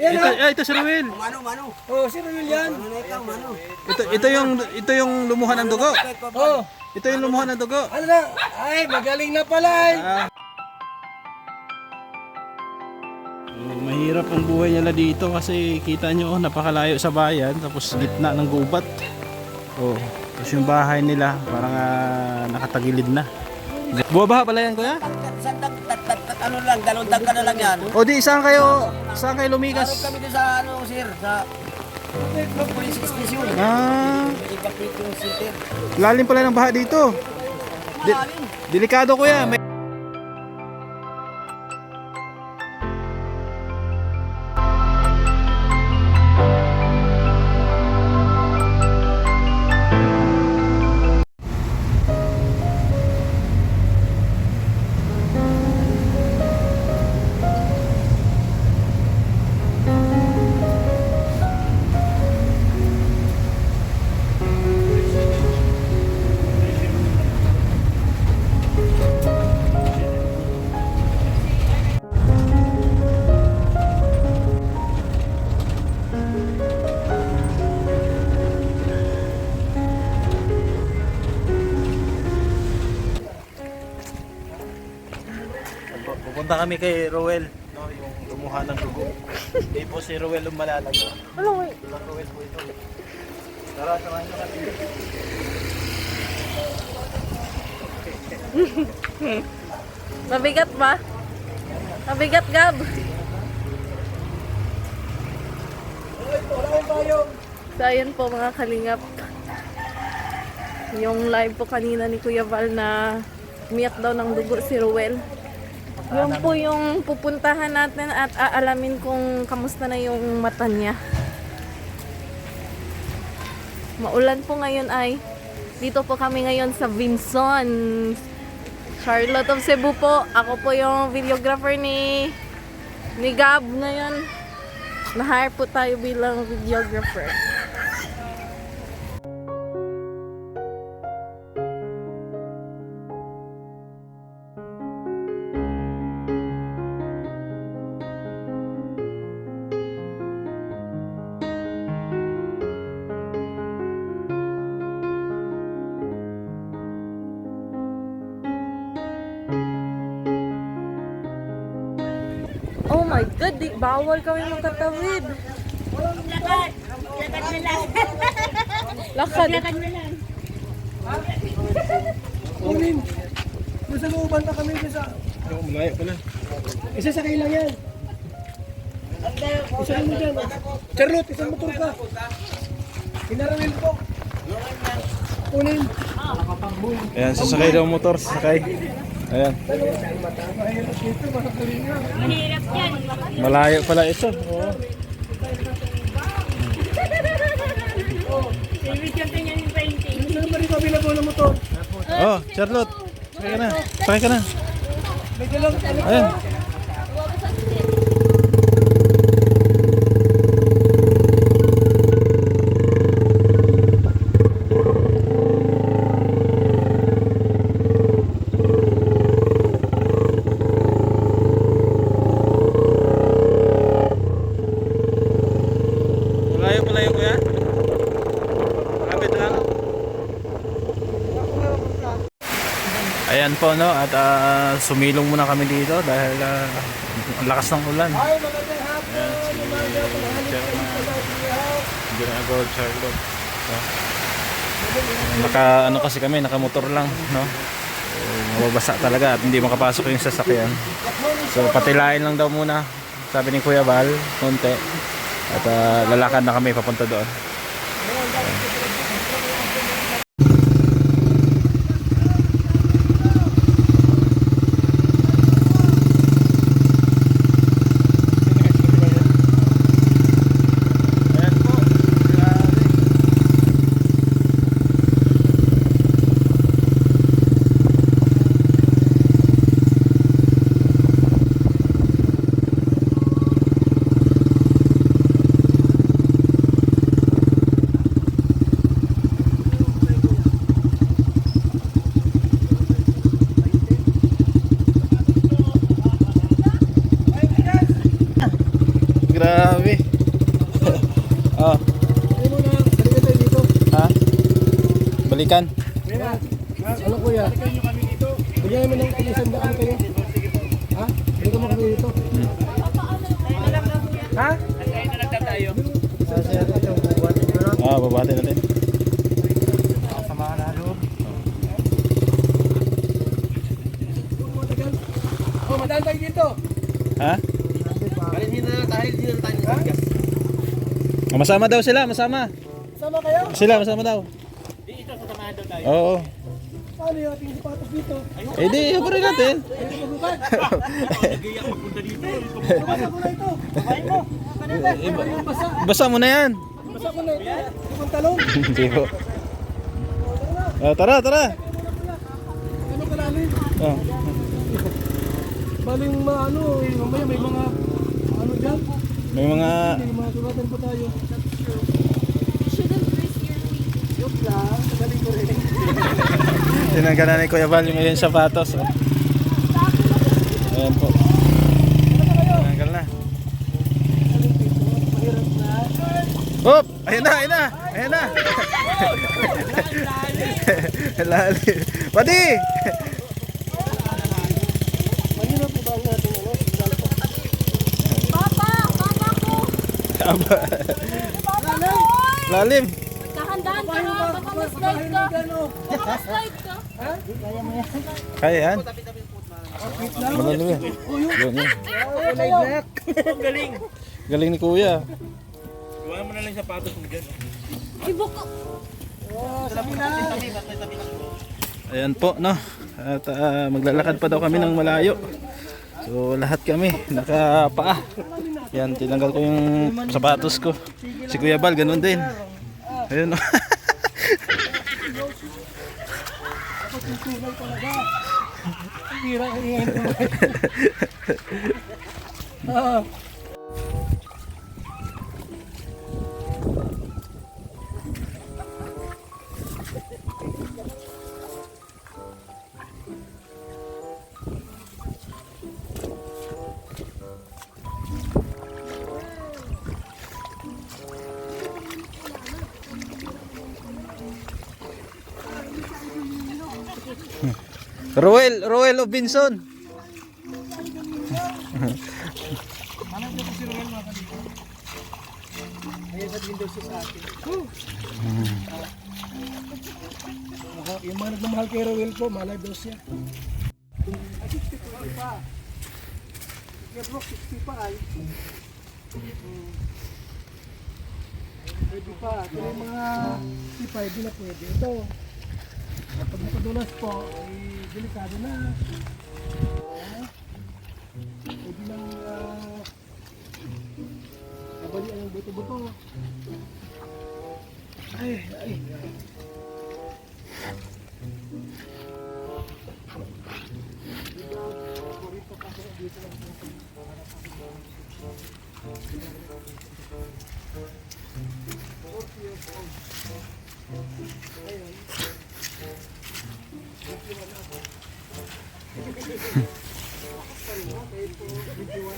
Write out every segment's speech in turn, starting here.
Ito, eh, ito si Ruel. Mano, mano. Oh, sino yun yan? Ano na ikaw, mano? Ito, ito yung ito yung lumuhan ng dugo. Oh, Ito yung lumuhan ng dugo. ano na? Ay, magaling na pala eh. Ah. Mahirap ang buhay nila dito kasi kita nyo oh, napakalayo sa bayan tapos gitna ng gubat. Oh, tapos yung bahay nila parang ah, nakatagilid na. Buwabaha pala yan kuya? Sa ano lang, dalawang tagka na lang yan. O di saan kayo saan kayo lumikas? kami doon sa, ano, sir, sa police station. Ah, Ikapiting center. lalim pala ng baha dito. Di- delikado kuya. May Pupunta kami kay Roel, no, yung lumuha ng dugo. Hindi po si Roel yung malalag. Hello, Roel. Roel po ito. Tara, samahan nyo kami. Mabigat ba? Mabigat, Gab. So, ayun po mga kalingap. Yung live po kanina ni Kuya Val na umiyak daw ng dugo si Ruel. Yun po yung pupuntahan natin at aalamin kung kamusta na yung mata niya. Maulan po ngayon ay dito po kami ngayon sa Vinson. Charlotte of Cebu po. Ako po yung videographer ni ni Gab ngayon. Na-hire po tayo bilang videographer. God, di, bawal kami magkatawid. Lakad. Lakad na lang. Lakad. Lakad na lang. Kunin. Sa looban pa kami sa... Yung malayo pala. Isa sa kailang yan. Isa mo dyan. Charlotte, isang motor ka. Pinarawil po. Kunin. Ayan, sasakay daw motor, sasakay. Ayan, Mahirap yan. malayo pala ito. Oo. Oh, Charlotte. Sakay ka na. Sakay ka na. Ayan. Po no at ah, sumilong muna kami dito dahil ah, ang lakas ng ulan. Ay, magandang hapon. Ayan si Chairman General Charlotte. So, naka ano kasi kami nakamotor lang no. So, mababasa talaga at hindi makapasok yung sasakyan. So patilain lang daw muna sabi ni Kuya Val konti at ah, lalakad na kami papunta doon. Balikan. Kuya, ano kuya? Bigyan namin ng isang daan kayo. Ha? Hindi ka makabili dito. Ha? Ah, babati natin. Oh, madaan tayo dito. Ha? Dahil hindi na tayo, hindi na tayo. Ah, Masama daw sila, masama. Sama kayo? Sila, masama daw. Dito sa samahan daw tayo. Oo. Paano yung ating sapatos dito? Eh di, pa rin natin. Ayun, mabukan. Nagaya ko punta dito. Basa ko na ito. Kapain mo. Basa. Mo na yan. Basa ko na ito. Yung pantalon. Hindi po. Ah, tara, tara. Ano kalalim? Oh. Baling mga ano, eh, mamaya may mga ano dyan. May mga May mga sulatan pa tayo. Joke lang, galing ko rin. tinanggalan ni Kuya Val yung yung sapatos. Oh. Ayan po. Tinanggal na. Hop! Ayan na, ayan na! Ayan na! Lalim. Pati! Papa! Papa ko! Lalim. Dahan-dahan ka na! Baka ma-slide ka! Ano? Baka ma-slide ka! Kaya yan. Malalim yan. Yun. Kulay black. Galing. Galing ni Kuya. Iwan mo na lang yung sapatos mo dyan. Oh, sabi na. Ayan po, no. At ah, maglalakad pa daw kami ng malayo. So lahat kami nakapaa. Yan, tinanggal ko yung sapatos ko. Si Kuya Bal, ganun din. Ayun. no. Hira ang ingay ng kamay. Ah. Roel, Roel Robinson. Yung mga nagmamahal kay Rowel ko, malay siya. Ay, 60 pa. Kaya bro, 60 pa ay. Pwede pa. Kaya yung mga 65, di na pwede. Ito, kapag nakadulas po, ay delikado na. Ah, Pwede lang uh, nabalian yung buto-buto. Ay, ay. Thank you.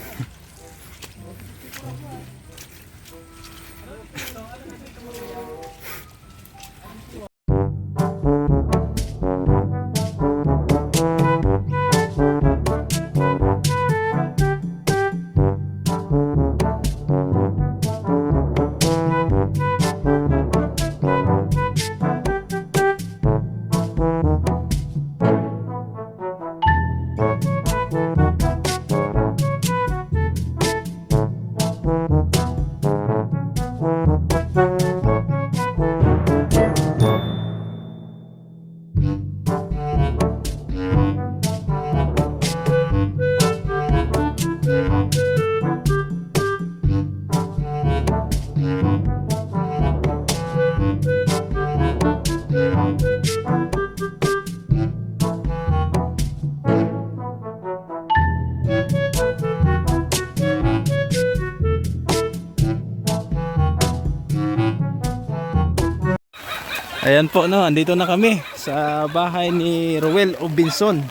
Ayan po, no. Andito na kami sa bahay ni Roel Robinson.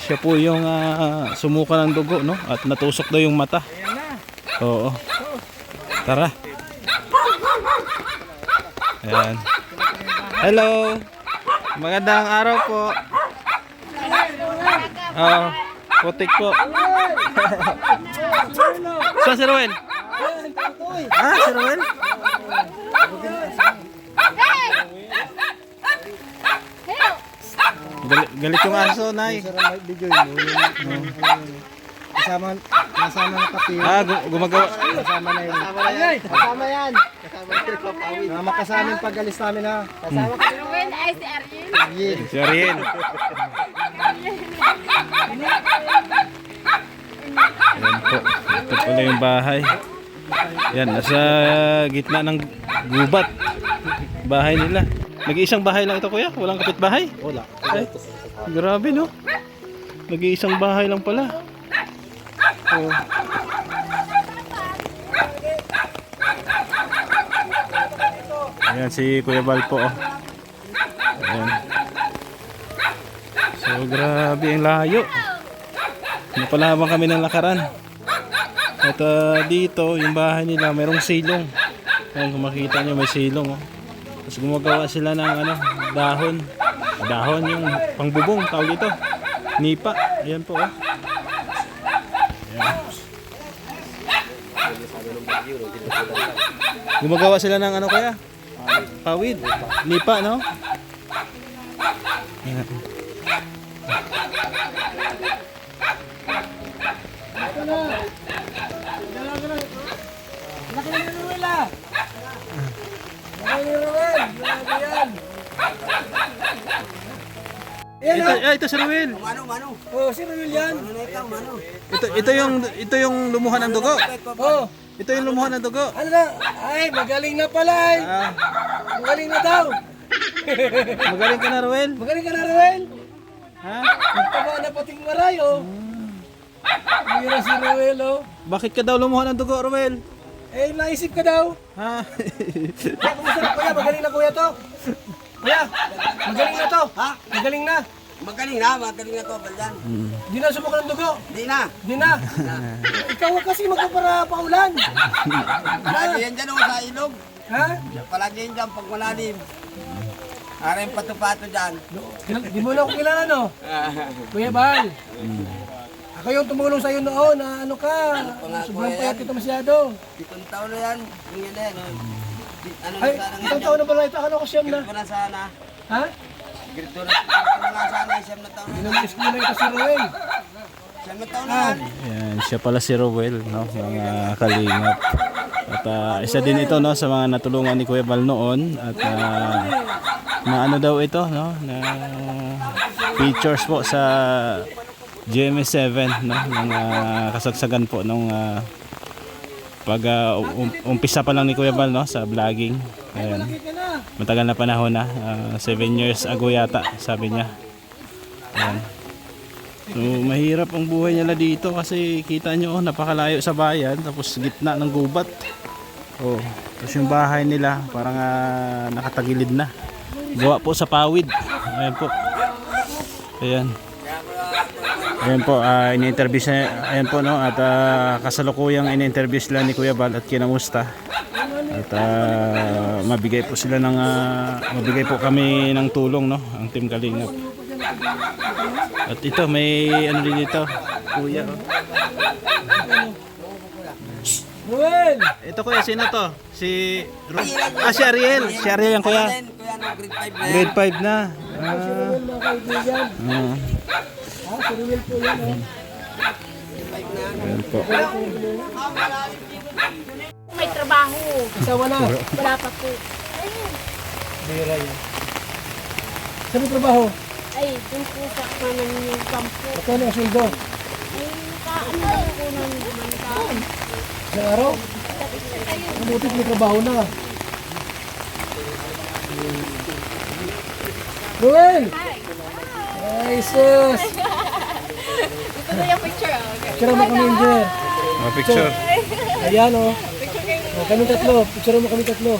Siya po yung ah, sumuka ng dugo, no? At natusok daw yung mata. Oo. Tara. Ayan. Hello. Magandang araw po. Oh, putik po. Saan si Ruel? Ah, si Ruel? Galit, galit yung aso, Nay. Sarang video yun. Kasama, kasama na pati. Ah, gu- gumagawa. Kasama na yun. Kasama na yan. Kasama yan. Kasama na yun. Kasama ka sa amin pag alis namin ha. Kasama ka. Ruben, ay si Ariel. Yun. Si Ariel. Ayan po. Ito pala yung bahay. Yan, nasa gitna ng gubat. Bahay nila. Nag-iisang bahay lang ito kuya? Walang kapitbahay? Wala. Ay, grabe no? Nag-iisang bahay lang pala. Oh. Ayan si Kuya Bal po oh. Ayan. So grabe ang layo. Napalaban kami ng lakaran. At ah, dito, yung bahay nila, mayroong silong. Ayan, kung makita nyo, may silong. Oh. Tapos gumagawa sila ng ano, dahon. Dahon yung pangbubong, tawag dito. Nipa. Ayan po. Oh. Gumagawa sila ng ano kaya? Pawid. Nipa, no? Ayan. Ito, ah, ito si Ruel. Mano, mano. Oh, si Ruel yan. Ano na ito, mano? Ito, ito yung ito yung lumuhan ng dugo. Oh, Ito yung lumuhan ng dugo. ano na? Ay, magaling na pala ay. Ah, Magaling na daw. magaling ka na, Ruel. Magaling ka na Ruel. Ha? Nagtaba na pating maray oh. Mira si Ruel oh. Bakit ka daw lumuhan ng dugo, Ruel? Eh, naisip ka daw. Ha? Kuya, kumusta na kuya? Magaling na kuya to. Kuya, magaling na to. Ha? Magaling na. Magaling na, magaling na to, Baldan. Di na sumuka ng dugo. Di na. Di na. Ikaw kasi magpapara paulan. Palagi yan dyan oh, sa ilog. Ha? Palagi yan dyan pag malalim. Ara yung pato-pato dyan. Di mo na ako kilala no? Kuya Bal. Ako yung tumulong sa'yo noon na ano ka. Sobrang payat kita masyado. Pitong taon na yan. Yung yan eh. no? Di- Ano Ay, na sana isang taon na pala ito. Ano ko siyam na? Grade ko na sana. Ha? Grade ko na, grade ko na sana. Siyam na taon na. Ginamiss ko na ito si Ruel. Siyam na taon na yan. Yan, siya pala si Ruel, no? Mga kalingap. At ah, isa din ito, no? Sa mga natulungan ni Kuya Bal noon. At ah, na ano daw ito, no? Na features po sa GMS7, no? Ng ah, kasagsagan po nung ah, pag ah, um- umpisa pa lang ni Kuya Bal, no? Sa vlogging. Ayan. Matagal na panahon na. 7 years ago yata, sabi niya. Ayan. So, mahirap ang buhay nila dito kasi kita nyo, oh, napakalayo sa bayan, tapos gitna ng gubat. Oh, tapos yung bahay nila, parang ah, nakatagilid na. Gawa po sa pawid. Ayan po. Ayan. Ayan po, uh, in-interview siya, ayan po no, at ah, kasalukuyang in-interview sila ni Kuya Bal at kinamusta. At ah, mabigay po sila ng ah, mabigay po kami ng tulong no, ang Team Kalingap. At ito may ano din dito, kuya. oh. Ruel! Ito kuya sino to? Si Ru- Ah si Ariel, si Ariel yan kuya. Grade 5 na. Grade 5 na. Ah. Ruel ah, ayan po. May trabaho. Asawa na. Wala pa po. Bira yan. Saan mo trabaho? Ay, dun po sa kanan yung kampo. Magkano ang sweldo? Ay, kaano lang po ng mantaan. Sa araw? Mabuti may trabaho na. Ruel! Ay, sus! Ito na yung picture. ah. Okay. Picture mo kami, Injer. Mga picture. Ayan, oh. oh kami tatlo. Picture mo kami tatlo.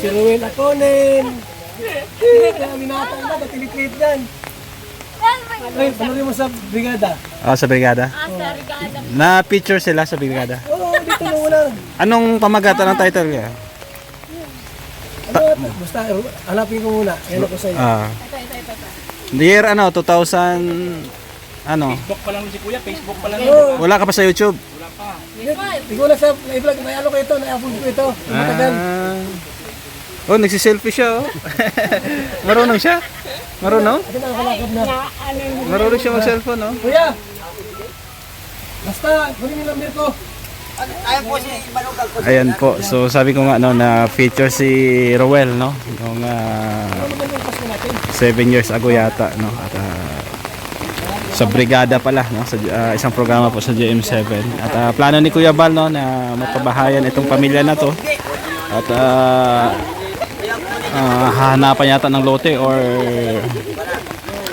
Si Ruel Aconen. Kaya minata na, datilit-lit yan. Ay, panorin mo sa brigada. Ah, sa brigada. Ah, sa regada. Na picture sila sa brigada. Oo, dito na muna. Anong pamagatan ng title niya? Ano, basta hanapin ko muna. Yan ako sa'yo. Ah. The year ano, 2000 ano? Facebook pa lang si Kuya, Facebook pa lang. Oo. Wala ka pa sa YouTube? Hindi ko na sa i-vlog. May ano ko ito. Na-upload ko ito. Matagal. Ah. Oh, nagsiselfie siya oh. Marunong siya? Marunong? Ito na nakalakad na. Marunong siya mag-cellphone oh. Kuya! Basta, kunin yung number ko. Ayan po. So sabi ko nga no na feature si Rowell no nung ah, Ano naman yung pasko natin? 7 years ago yata no? At ah, sa brigada pala no? Sa ah, isang programa po sa JM7 at ah, plano ni Kuya Bal no na mapabahayan itong pamilya na to. At ah, ah, hahanapan yata ng lote or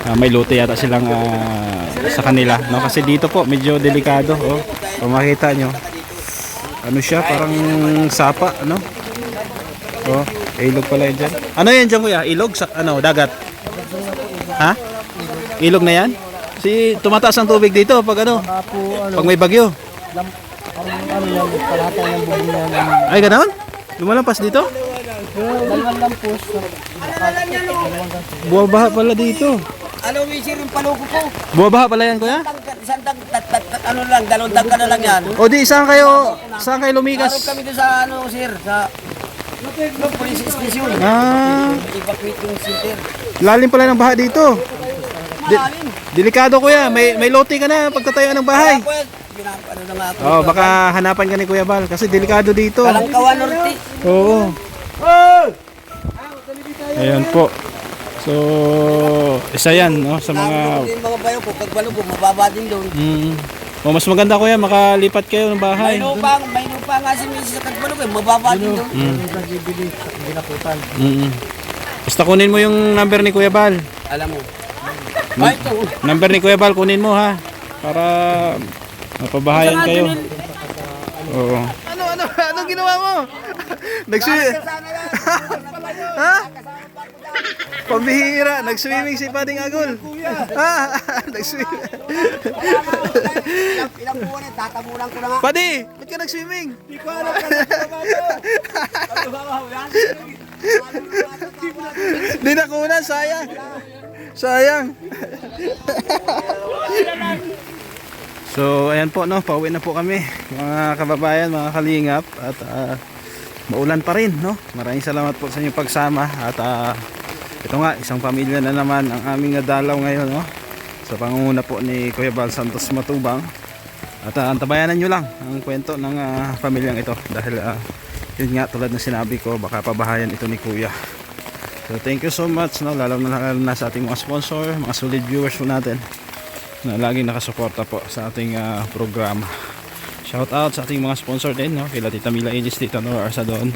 ah, may lote yata silang ah, sa kanila no? Kasi dito po medyo delikado oh. Kung makita nyo ano siya parang sapa ano oh ilog pala yan dyan. Ano yan dyan kuya? Ilog sa ano dagat? Ha? Ilog na yan? Si tumataas ang tubig dito pag ano? Pag may bagyo. Ano yan, kalahatan ng buhay na ng ay ganoon lumalampas dito? Dalawang lampos. buwabaha pala dito. Ano, Wisir, yung paluko ko. buwabaha pala yan kuya? Isang tat, ano lang, dalawang tangka na lang yan. o di saan kayo saan kayo lumikas? Kami doon sa, ano, sir, sa no, police station. ah Evacuate yung center. lalim pala ng baha dito Malalim. delikado kuya may may lote ka na pagtatayuan ng bahay ano na nga. Oh, baka hanapan ka ni Kuya Bal kasi delikado dito. Kalangkawan Norte. Oo. Ayan po. So, isa yan no, sa mga... Mga bayo ko, pag balugo, mababa din doon. Mm. O, mas maganda kuya, makalipat kayo ng May bahay. lupa, may lupa nga si Mrs. sa Katbalugo, eh, mababa din doon. Mm. Basta kunin mo yung number ni Kuya Bal. Alam mo. Ay, ito. Number ni Kuya Bal, kunin mo ha. Para mapabahayan kayo. Oo. Ano, ano, ano ginawa mo? Nagswi... ha? Pambihira, nagswimming si Pading Agol. Ha? Nagswimming. Ilang, ilang buwan eh, tatamunan ko na nga. Padi, ba't ka nagswimming? Hindi ko alam ka Di nakunan, sayang. Sayang. so, ayan po, no, pauwi na po kami. Mga kababayan, mga kalingap. At ah, maulan pa rin, no. Maraming salamat po sa inyong pagsama. At ah, ito nga, isang pamilya na naman ang aming nadalaw ngayon, no. Sa pangunguna po ni Kuya Bal Santos Matubang. At uh, antabayanan nyo lang ang kwento ng ah, pamilyang ito. Dahil ah, yun nga, tulad ng sinabi ko, baka pabahayan ito ni Kuya. So thank you so much no lalo na lalo na sa ating mga sponsor, mga solid viewers po natin na laging nakasuporta po sa ating ah, programa. Shout out sa ating mga sponsor din no, kila Tita Mila Aegis, Tita Nora Arsadon,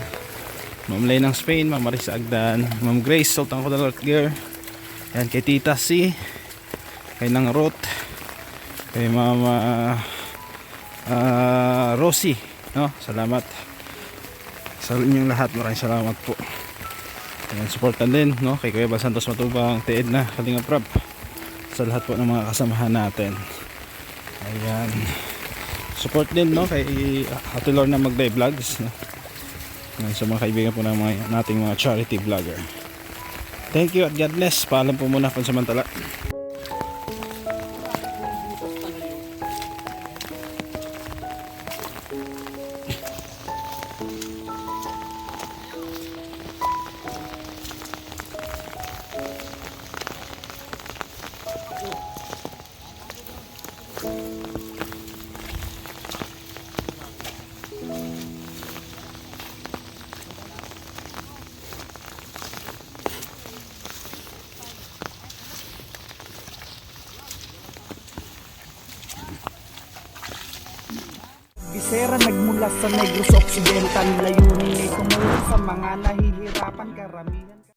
Ma'am Lay ng Spain, Ma'am Marisa Agdan, Ma'am Grace Sultan Kodalot Gear, yan kay Tita C, kay Nang Ruth, kay Mama ah, Rosie, no, salamat sa inyong lahat, maraming salamat po. Ayan, supportan din no kay Kuya Bal Santos Matubang, Teed na Kalinga Prab sa lahat po ng mga kasamahan natin. Ayan. Support din no kay Ate Lorna Magday Vlogs no. Ayan, sa mga kaibigan po ng mga nating mga charity vlogger. Thank you at God bless. Paalam po muna pansamantala. Bisera nagmula sa Negros Occidental Layunin ay tumulong sa mga nahihirapan